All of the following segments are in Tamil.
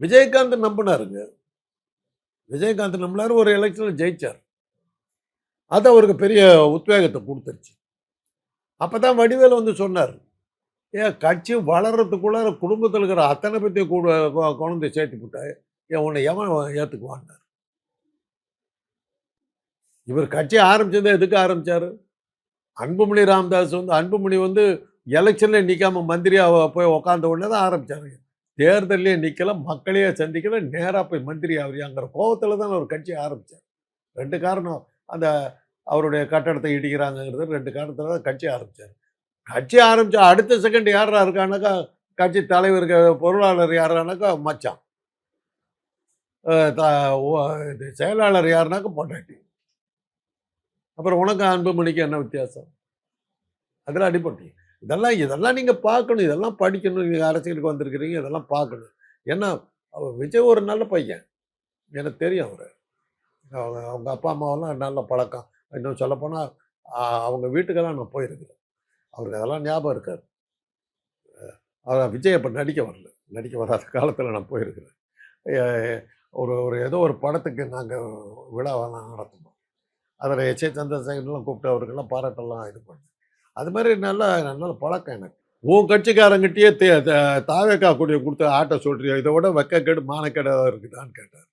விஜயகாந்த் நம்பினாருங்க. விஜயகாந்த் நம்பினார் ஒரு எலெக்ஷனில் ஜெயிச்சார். அது அவருக்கு பெரிய உத்வேகத்தை கொடுத்துருச்சு. அப்போ தான் வடிவேல் வந்து சொன்னார் ஏன் கட்சி வளர்கிறதுக்குள்ள குடும்பத்தில் இருக்கிற அத்தனை பற்றி கூட குழந்தை சேர்த்து விட்டா ஏன் உன்னை எவன் ஏற்றுக்குவான்னார் இவர் கட்சி ஆரம்பிச்சது எதுக்கு ஆரம்பிச்சாரு? அன்புமணி ராமதாஸ் வந்து அன்புமணி வந்து எலெக்ஷனில் நிற்காம மந்திரியாக போய் உக்காந்த உடனே தான் ஆரம்பிச்சாரு தேர்தலே நிற்கல மக்களையே சந்திக்கல நேராக போய் மந்திரி ஆகிறியாங்கிற கோபத்தில் தான் அவர் கட்சி ஆரம்பித்தார் ரெண்டு காரணம் அந்த அவருடைய கட்டடத்தை இடிக்கிறாங்கங்கிறது ரெண்டு காரணத்தில் தான் கட்சி ஆரம்பித்தார் கட்சி ஆரம்பித்தா அடுத்த செகண்ட் யாரா இருக்கானாக்கா கட்சி தலைவருக்கு பொருளாளர் யாரானாக்கா மச்சான். த- ஓ- இது செயலாளர் யாருனாக்கா பொண்டாட்டி. அப்புறம் உனக்கு அன்புமணிக்கு என்ன வித்தியாசம்? அதில் அடிப்பட்டு இதெல்லாம் இதெல்லாம் நீங்கள் பார்க்கணும். இதெல்லாம் படிக்கணும். நீங்கள் அரசியலுக்கு வந்திருக்கிறீங்க. இதெல்லாம் பார்க்கணும். ஏன்னா அவர் விஜய் ஒரு நல்ல பையன். எனக்கு தெரியும் அவர். அவங்க அவங்க அப்பா அம்மாவெல்லாம் நல்ல பழக்கம். இன்னும் சொல்லப்போனால் அவங்க வீட்டுக்கெல்லாம் நான் போயிருக்கிறேன். அவருக்கு அதெல்லாம் ஞாபகம் இருக்காது. அவர் விஜய் அப்போ நடிக்க வரல. நடிக்க வராத காலத்தில் நான் போயிருக்கிறேன். ஒரு ஒரு ஏதோ ஒரு படத்துக்கு நாங்கள் விழாவெல்லாம் நடத்தினோம். அதில் எச். சந்திரசேகர்லாம் கூப்பிட்டு அவருக்கெல்லாம் பாராட்டெல்லாம் இது பண்ணேன். அது மாதிரி நல்ல நல்ல பழக்கம் எனக்கு. உன் கட்சிக்காரங்கிட்டயே தே த- தாவேக்கா கூடிய கொடுத்து ஆட்டை சொல்றியோ? இதை விட வெக்கக்கேடு மானக்கேடாக இருக்குதான்னு கேட்டார்.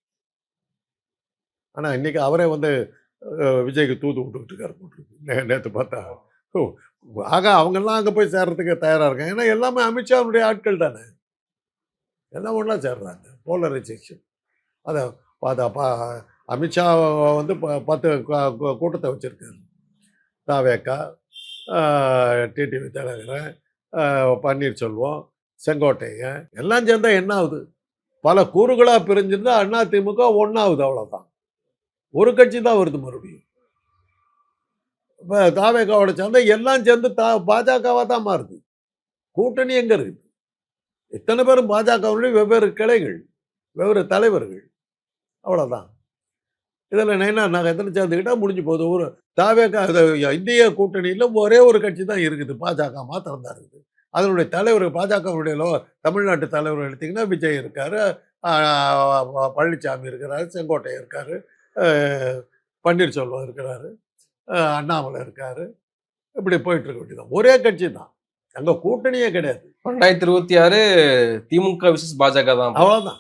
ஆனால் இன்னைக்கு அவரே வந்து விஜய்க்கு தூது விட்டுக்கிட்டு இருக்காரு போட்டுருக்கு நேற்று பார்த்தா. ஓ ஆக அவங்கெல்லாம் அங்கே போய் சேர்றதுக்கு தயாராக இருக்காங்க. ஏன்னா எல்லாமே அமித்ஷாவுடைய ஆட்கள் தானே. எல்லாம் ஒன்றா சேர்றாங்க. போலரைசேஷன். அதை பார்த்தா பா அமித்ஷா வந்து ப- பத்து கூட்டத்தை வச்சுருக்காரு. தாவேக்கா டிடிவி தலைவர் பன்னீர்செல்வம் செங்கோட்டையன் எல்லாம் சேர்ந்தா என்ன ஆகுது பல கூறுகளாக பிரிஞ்சிருந்தா அண்ணா திமுக ஒன்றாகுது அவ்வளோதான் ஒரு கட்சி தான் வருது மறுபடியும். இப்போ தாவேக்காவோட சேர்ந்தால் எல்லாம் சேர்ந்து தா பாஜகவாக தான் மாறுது. கூட்டணி எங்கே இருக்குது இத்தனை பேரும் பாஜகவுடைய வெவ்வேறு கிளைகள் வெவ்வேறு தலைவர்கள். அவ்வளோதான் இதில் என்ன நாங்கள் எத்தனை சேர்ந்துக்கிட்டால் முடிஞ்சு போகுது. ஒரு தாவேக்கா இந்திய கூட்டணியில் ஒரே ஒரு கட்சி தான் இருக்குது பாஜக மாத்திரம் தான் இருக்குது. அதனுடைய தலைவர் பாஜகவுடைய லோ தமிழ்நாட்டு தலைவர் எடுத்திங்கன்னா விஜய் இருக்கார் பழனிசாமி இருக்கிறாரு செங்கோட்டை இருக்கார் பன்னீர்செல்வம் இருக்கிறாரு அண்ணாமலை இருக்கார். இப்படி போயிட்டு இருக்க வேண்டியதான் ஒரே கட்சி தான். அங்கே கூட்டணியே கிடையாது. ரெண்டாயிரத்தி இருபத்தி ஆறு திமுக விசஸ் பாஜக தான் அவ்வளோதான்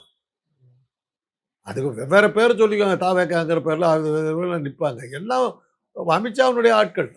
அதுக்கு வெவ்வேறு பேர் சொல்லிக்கோங்க தாவேக்காங்கிற பேரில் அது நிற்பாங்க எல்லாம் அமித்ஷாவுடைய ஆட்கள்